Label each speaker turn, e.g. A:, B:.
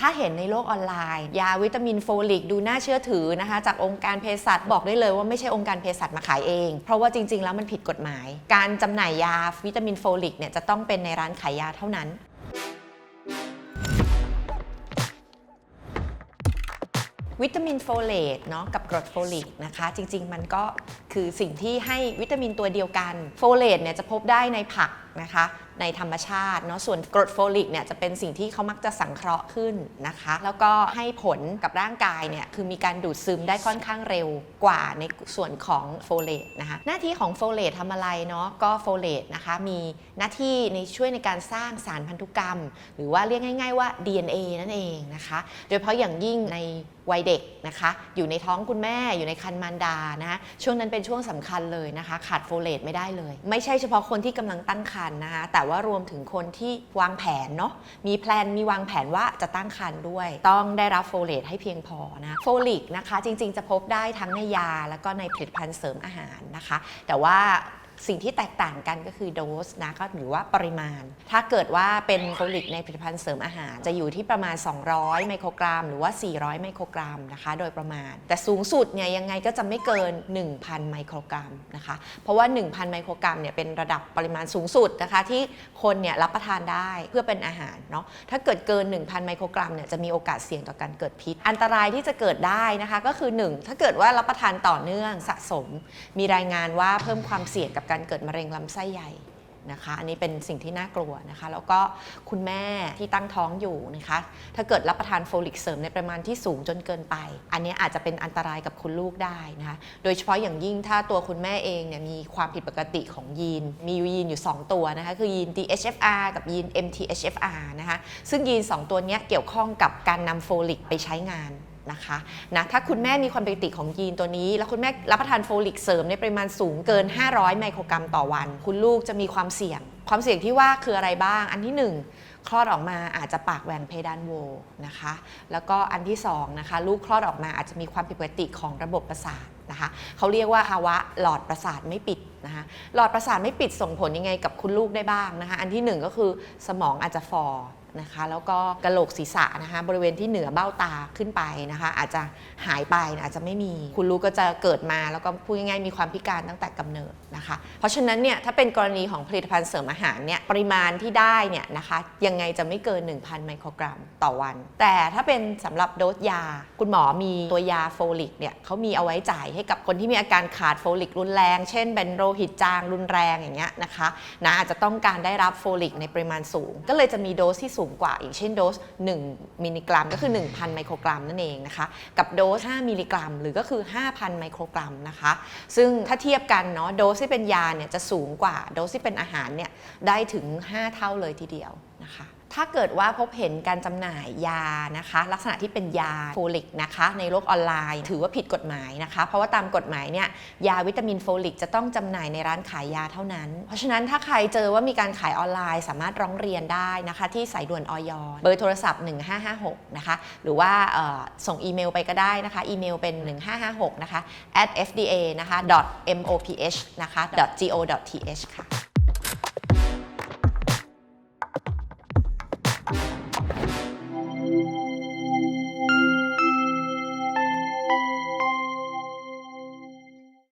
A: ถ้าเห็นในโลกออนไลน์ ยาวิตามินโฟลิกดูน่าเชื่อถือนะคะ จากองค์การเภสัชบอกได้เลยว่าไม่ใช่องค์การเภสัชมาขายเอง เพราะว่าจริง ๆ แล้วมันผิดกฎหมาย การจำหน่ายยาวิตามินโฟลิกเนี่ยจะต้องเป็นในร้านขายยาเท่านั้น วิตามินโฟเลตเนาะกับกรดโฟลิกนะคะ จริง ๆ มันก็คือสิ่งที่ให้วิตามินตัวเดียวกัน โฟเลตเนี่ยจะพบได้ในผักนะคะ ในธรรมชาติเนาะส่วนกรดโฟลิกเนี่ยจะเป็นสิ่งที่เขามักจะสังเคราะห์ขึ้นนะคะ แล้วก็ให้ผลกับร่างกายเนี่ยคือมีการดูดซึมได้ค่อนข้างเร็วกว่าในส่วนของโฟเลตนะคะหน้าที่ของโฟเลตทำอะไรเนาะก็โฟเลตนะคะมีหน้าที่ในช่วยในการสร้างสารพันธุกรรม หรือว่าเรียกง่าย ๆ ว่า DNA นั่นเองนะคะ โดยเฉพาะอย่างยิ่งในวัยเด็กนะคะ อยู่ในท้องคุณแม่อยู่ในคันมารดานะคะช่วงนั้นเป็นช่วงสำคัญเลยนะคะ ขาดโฟเลตไม่ได้เลย ไม่ใช่เฉพาะคนที่กำลังตั้งครรภ์นะคะแต่ว่าว่ารวมถึงคนที่วางแผนเนาะมีแพลนมีวางแผนว่าจะตั้งครรภ์ด้วย ต้องได้รับโฟเลตให้เพียงพอนะโฟลิกนะคะจริงๆ จะพบได้ทั้งในยาแล้วก็ในผลิตภัณฑ์เสริมอาหารนะคะ แต่ว่า สิ่งที่แตกต่างกันก็คือโดสนะก็หรือว่าปริมาณ ถ้าเกิดว่าเป็นโฟลิกในผลิตภัณฑ์เสริมอาหาร จะอยู่ที่ประมาณ 200 ไมโครกรัม หรือว่า 400 ไมโครกรัมนะคะ โดยประมาณ แต่สูงสุดเนี่ยยังไงก็จะไม่เกิน 1,000 ไมโครกรัมนะคะ เพราะว่า 1,000 ไมโครกรัมเนี่ยเป็นระดับปริมาณสูงสุดนะคะ ที่คนเนี่ยรับประทานได้เพื่อเป็นอาหารเนาะถ้าเกิดเกิน 1,000 ไมโครกรัมเนี่ยจะมีโอกาสเสี่ยงต่อการเกิดพิษ อันตรายที่จะเกิดได้นะคะก็คือ 1 ถ้าเกิดว่ารับประทานต่อเนื่องสะสม มีรายงานว่าเพิ่มความเสี่ยงกับการเกิดมะเร็งลำไส้ใหญ่นะคะอันนี้เป็นสิ่งที่น่ากลัวนะคะ แล้วก็คุณแม่ที่ตั้งท้องอยู่นะคะ ถ้าเกิดรับประทานโฟลิกเสริมในปริมาณที่สูงจนเกินไป อันนี้อาจจะเป็นอันตรายกับคุณลูกได้นะคะโดยเฉพาะอย่างยิ่งถ้าตัวคุณแม่เองเนี่ยมีความผิดปกติของยีน มียีนอยู่ 2 ตัวนะคะ คือยีน DHFR กับยีน MTHFR นะคะซึ่งยีน 2 ตัวนี้เกี่ยวข้องกับการนำโฟลิกไปใช้งาน นะคะนะถ้าคุณแม่มีความผิดปกติของยีนตัวนี้ แล้วคุณแม่รับประทานโฟลิกเสริมในปริมาณสูงเกิน 500 ไมโครกรัมต่อวัน คุณลูกจะมีความเสี่ยง ความเสี่ยงที่ว่าคืออะไรบ้าง อันที่ 1 คลอดออกมาอาจจะปากแหว่งเพดานโวนะคะ แล้วก็อันที่2นะคะลูกคลอดออกมาอาจจะมีความผิดปกติของระบบประสาทนะคะเขาเรียกว่าภาวะหลอดประสาทไม่ปิดนะคะหลอดประสาทไม่ปิดส่งผลยังไงกับคุณลูกได้บ้างนะคะอันที่หนึ่งก็คือสมองอาจจะฟอ นะคะแล้วก็กระโหลกศีรษะนะคะบริเวณที่เหนือเบ้าตาขึ้นไปนะคะ อาจจะหายไปอาจจะไม่มี คุณลูกก็จะเกิดมาแล้วก็พูดง่ายๆมีความพิการตั้งแต่กำเนิดนะคะ เพราะฉะนั้นเนี่ยถ้าเป็นกรณีของผลิตภัณฑ์เสริมอาหารเนี่ยปริมาณที่ได้เนี่ยนะคะยังไงจะไม่เกิน 1,000 ไมโครกรัมต่อวัน แต่ถ้าเป็นสำหรับโดสยา คุณหมอมีตัวยาโฟลิกเนี่ยเขามีเอาไว้จ่ายให้กับคนที่มีอาการขาดโฟลิกรุนแรง เช่นเป็นโรหิตจางรุนแรงอย่างเงี้ยนะคะนะอาจจะต้องการได้รับโฟลิกในปริมาณสูง ก็เลยจะมีโดสที่สูงูงกว่าอย่างเช่นโดส 1 มิลลิกรัม ก็คือ 1,000 ไมโครกรัมนั่นเองนะคะกับโดส 5 มิลลิกรัม หรือก็คือ 5,000 ไมโครกรัมนะคะซึ่งถ้าเทียบกันเนาะโดสที่เป็นยาเนี่ยจะสูงกว่าโดสที่เป็นอาหารเนี่ยได้ถึง 5 เท่าเลยทีเดียวนะคะ ถ้าเกิดว่าพบเห็นการจำหน่ายยานะคะ ลักษณะที่เป็นยาโฟลิกนะคะ ในโลกออนไลน์ ถือว่าผิดกฎหมายนะคะ เพราะว่าตามกฎหมายเนี่ยยาวิตามินโฟลิกจะต้องจำหน่ายในร้านขายยาเท่านั้น เพราะฉะนั้นถ้าใครเจอว่ามีการขายออนไลน์ สามารถร้องเรียนได้นะคะ ที่สายด่วนออยเบอร์โทรศัพท์ 1556 นะคะ หรือว่าส่งอีเมลไปก็ได้นะคะ อีเมลเป็น 1556 นะคะ at fda นะคะ .moph นะคะ go.th ค่ะ